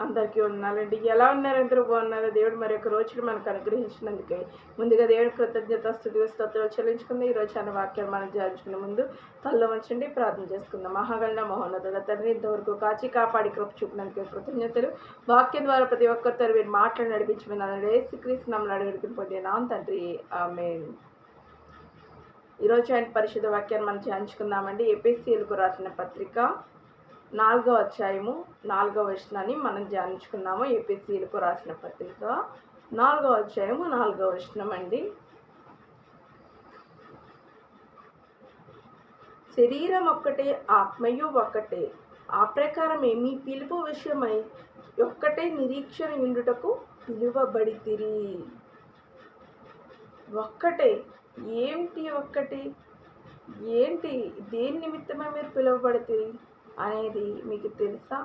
అందరికీ ఉన్నారండి ఎలా ఉన్నారు? అందరూ బాగున్నారో? దేవుడు మరి ఒక రోజును మనకు అనుగ్రహించినందుకే. ముందుగా దేవుడి కృతజ్ఞత స్థుతి స్తోత్రాలు చెల్లించుకుంది. ఈ రోజు అన్న వాక్యాలు మనం ధ్యానించుకునే ముందు తల్ల ఉంచండి ప్రార్థన చేసుకుందాం. మహాగణ మహోన్నతుల తండ్రి ఇంతవరకు కాచి కాపాడి కృప చూపినందుకే కృతజ్ఞతలు. వాక్యం ద్వారా ప్రతి ఒక్కరితో మీరు మాట్లాడి నడిపించమని యేసుక్రీస్తు నమ్మని అడిగి నా తండ్రి. ఆమె ఈరోజు ఆయన పరిశుద్ధ వాక్యాన్ని మనం ధ్యానించుకుందామండి ఏపీసీఎల్కు రాసిన పత్రిక నాలుగవ అధ్యాయము నాలుగవ వచనాన్ని మనం ధ్యానించుకున్నాము ఏపీసీలకు రాసిన పత్రిక. నాలుగవ అధ్యాయము నాలుగవ వచనం అండి. శరీరం ఒక్కటే ఆత్మయు ఒక్కటే. ఆ ప్రకారం మీ పిలుపు విషయమై ఒక్కటే నిరీక్షణ ఉండుటకు పిలువబడితిరి. ఒక్కటే ఏంటి ఒక్కటి? ఏంటి? దేని నిమిత్తమే మీరు పిలువబడితే అనేది మీకు తెలుసా?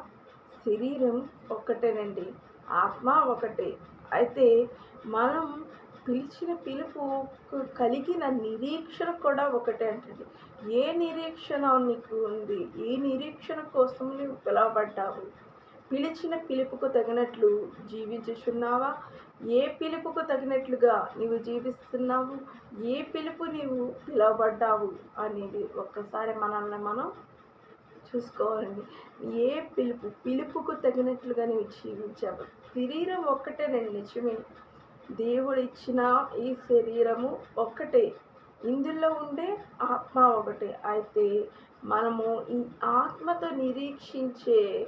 శరీరం ఒక్కటేనండి. ఆత్మ ఒకటే అయితే మనం పిలిచిన పిలుపు కలిగిన నిరీక్షణ కూడా ఒకటే అంటండి. ఏ నిరీక్షణ నీకు ఉంది? ఏ నిరీక్షణ కోసం నువ్వు పిలవబడ్డావు? పిలిచిన పిలుపుకు తగినట్లు జీవించుచున్నావా? ఏ పిలుపుకు తగినట్లుగా నీవు జీవిస్తున్నావు? ఏ పిలుపు నీవు పిలవబడ్డావు? అనేది ఒక్కసారి మనల్ని మనం చూసుకోవాలండి. ఏ పిలుపు పిలుపుకు తగినట్లుగా నీవు జీవించావు శరీరం ఒక్కటేనండి నిజమే. దేవుడు ఇచ్చిన ఈ శరీరము ఒక్కటే. ఇందులో ఉండే ఆత్మ ఒకటే అయితే మనము ఈ ఆత్మతో నిరీక్షించే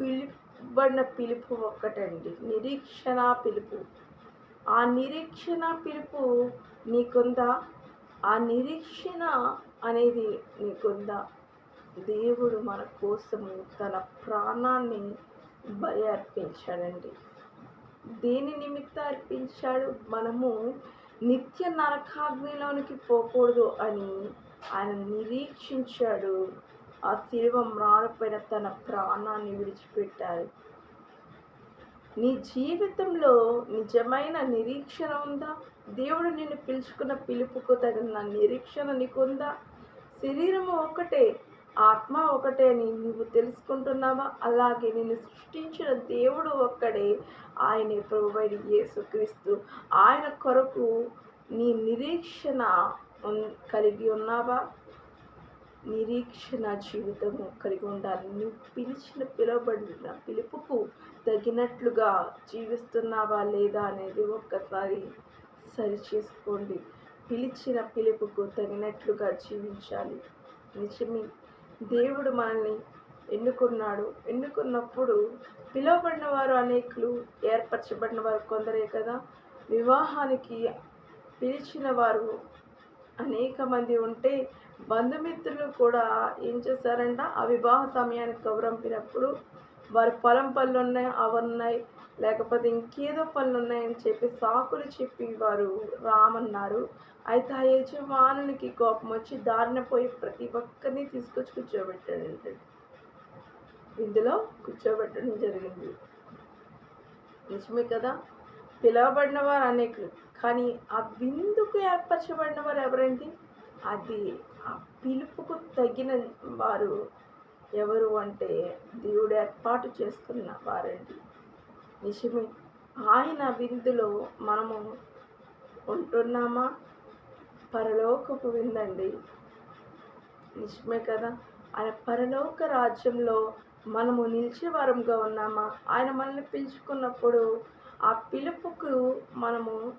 పిలుపబడిన పిలుపు ఒక్కటండి. నిరీక్షణ పిలుపు. ఆ నిరీక్షణ పిలుపు నీకుందా? ఆ నిరీక్షణ అనేది నీకుందా? దేవుడు మన కోసము తన ప్రాణాన్ని బలి అర్పించాడండి దేని నిమిత్తం అర్పించాడు? మనము నిత్య నరకాగ్నిలోనికి పోకూడదు అని ఆయన నిరీక్షించాడు. ఆ శిలువ మ్రాడపైన తన ప్రాణాన్ని విడిచిపెట్టారు నీ జీవితంలో నిజమైన నిరీక్షణ ఉందా? దేవుడు నిన్ను పిలుచుకున్న పిలుపుకు తగిన నిరీక్షణ నీకుందా? శరీరం ఒకటే ఆత్మ ఒకటే అని నువ్వు తెలుసుకుంటున్నావా? అలాగే నిన్ను సృష్టించిన దేవుడు ఒక్కడే ఆయనే ప్రభువైన యేసుక్రీస్తు. ఆయన కొరకు నీ నిరీక్షణ కలిగి ఉన్నావా? నిరీక్షణ జీవితము కలిగి ఉండాలి. నువ్వు పిలిచిన పిలువబడిన పిలుపుకు తగినట్లుగా జీవిస్తున్నావా లేదా అనేది ఒక్కసారి సరి చేసుకోండి పిలిచిన పిలుపుకు తగినట్లుగా జీవించాలి. నిజమే. దేవుడు మనల్ని ఎన్నుకున్నాడు. ఎన్నుకున్నప్పుడు పిలువబడిన వారు అనేకులు ఏర్పరచబడిన వారు కొందరే కదా. వివాహానికి పిలిచిన వారు అనేక మంది ఉంటే బంధుమిత్రులు కూడా ఏం చేశారంట? ఆ వివాహ సమయానికి కౌరంపినప్పుడు వారి పొలం పనులు ఉన్నాయి అవి ఉన్నాయి లేకపోతే ఇంకేదో పనులు ఉన్నాయని చెప్పి సాకులు చెప్పి వారు రామన్నారు. అయితే ఆ యజమానునికి కోపం వచ్చి దారిన పోయి ప్రతి ఒక్కరిని తీసుకొచ్చి కూర్చోబెట్టాడు ఇందులో కూర్చోబెట్టడం జరిగింది. నిజమే కదా? పిలవబడిన వారు అనేకులు కానీ ఆ విందుకు ఏర్పరచబడిన వారు ఎవరండి? అది ఆ పిలుపుకు తగిన వారు ఎవరు అంటే దేవుడు ఏర్పాటు చేసుకున్న వారండి. నిజమే. ఆయన విందులో మనము ఉంటున్నామా? పరలోకపు విందండి. నిజమే కదా. ఆయన పరలోక రాజ్యంలో మనము నిలిచేవారంగా ఉన్నామా? ఆయన మనల్ని పిలుచుకున్నప్పుడు ఆ పిలుపుకు మనము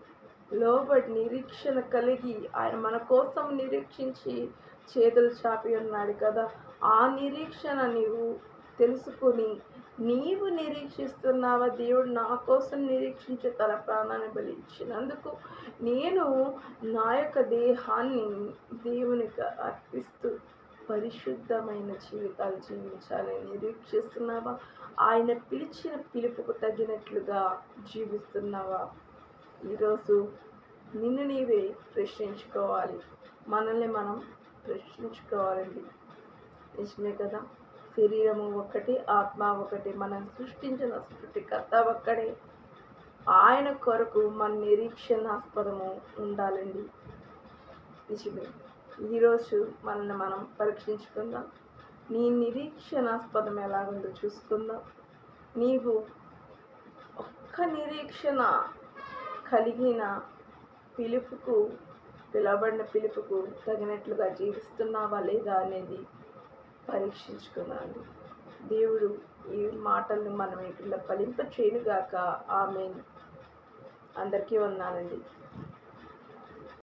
లోబడి నిరీక్షణ కలిగి ఆయన మన కోసం నిరీక్షించి చేతులు చాపి ఉన్నాడు కదా. ఆ నిరీక్షణ నీవు తెలుసుకొని నీవు నిరీక్షిస్తున్నావా? దేవుడు నా కోసం నిరీక్షించే తన ప్రాణాన్ని బలిచ్చినందుకు నేను నా యొక్క దేహాన్ని దేవునికి అర్పిస్తూ పరిశుద్ధమైన జీవితాలు జీవించాలని నిరీక్షిస్తున్నావా? ఆయన పిలిచిన పిలుపుకు తగినట్లుగా జీవిస్తున్నావా? ఈరోజు నిన్ను నీవే ప్రశ్నించుకోవాలి. మనల్ని మనం ప్రశ్నించుకోవాలండి. నిజమే కదా. శరీరము ఒకటి ఆత్మ ఒకటి మనం సృష్టించిన సృష్టికర్త ఒక్కడే. ఆయన కొరకు మన నిరీక్షణాస్పదము ఉండాలండి. నిజమే. ఈరోజు మనల్ని మనం పరీక్షించుకుందాం. నీ నిరీక్షణాస్పదం ఎలాగుందో చూసుకుందాం. నీవు ఒక్క నిరీక్షణ కలిగిన పిలుపుకు పిలవబడిన పిలుపుకు తగినట్లుగా జీవిస్తున్నావా లేదా అనేది పరీక్షించుకున్నాను దేవుడు ఈ మాటలను మనం వీటిలో ఫలింప చేయనుగాక ఆమె అందరికీ ఉన్నానండి